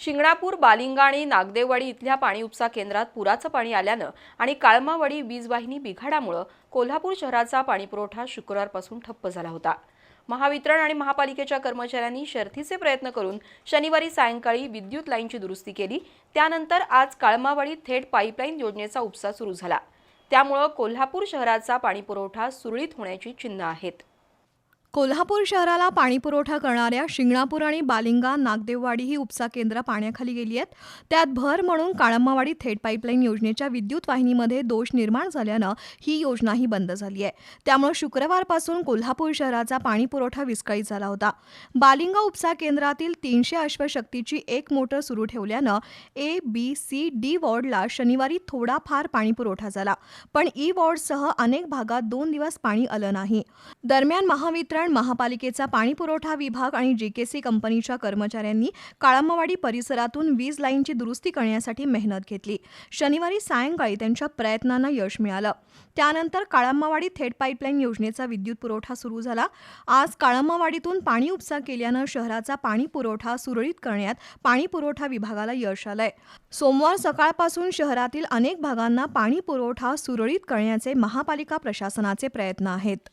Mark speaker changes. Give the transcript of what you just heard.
Speaker 1: शिंगणापूर बालिंगा आणि नागदेववाडी इथल्या पाणी उपसा केंद्रात पुराचं पाणी आल्यानं आणि काळमावाडी वीजवाहिनी बिघाडामुळं कोल्हापूर शहराचा पाणीपुरवठा शुक्रवारपासून ठप्प झाला होता. महावितरण आणि महापालिकेच्या कर्मचाऱ्यांनी शर्थीचे प्रयत्न करून शनिवारी सायंकाळी विद्युत लाईनची दुरुस्ती केली. त्यानंतर आज काळमावाडी थेट पाईपलाईन योजनेचा उपसा सुरू झाला. त्यामुळं कोल्हापूर शहराचा पाणीपुरवठा सुरळीत होण्याची चिन्ह आहेत.
Speaker 2: कोल्हापूर शहराला पाणीपुरवठा करणाऱ्या शिंगणापूर आणि बालिंगा नागदेववाडी ही उपसा केंद्र पाण्याखाली गेली आहेत. त्यात भर म्हणून काळंबावाडी थेट पाईपलाईन योजनेच्या विद्युत वाहिनीमध्ये दोष निर्माण झाल्यानं ही योजनाही बंद झाली आहे. त्यामुळे शुक्रवारपासून कोल्हापूर शहराचा पाणीपुरवठा विस्कळीत झाला होता. बालिंगा उपसा केंद्रातील तीनशे अश्वशक्तीची एक मोटर सुरू ठेवल्यानं ए बी सी डी वॉर्डला शनिवारी थोडाफार पाणीपुरवठा झाला. पण ई वॉर्डसह अनेक भागात दोन दिवस पाणी आलं नाही. दरम्यान महावितरण महापालिकेचा पाणीपुरवठा विभाग आणि जी के सी कंपनीच्या कर्मचाऱ्यांनी काळंबवाडी परिसरातून वीज लाईनची दुरुस्ती करण्यासाठी मेहनत घेतली. शनिवारी सायंकाळी त्यांच्या प्रयत्नांना यश मिळालं. त्यानंतर काळंबावाडी थेट पाईपलाईन योजनेचा विद्युत पुरवठा सुरू झाला. आज काळंबावाडीतून पाणी उपसा केल्यानं शहराचा पाणी पुरवठा सुरळीत करण्यात पाणी पुरवठा विभागाला यश आलंय. सोमवार सकाळपासून शहरातील अनेक भागांना पाणी पुरवठा सुरळीत करण्याचे महापालिका प्रशासनाचे प्रयत्न आहेत.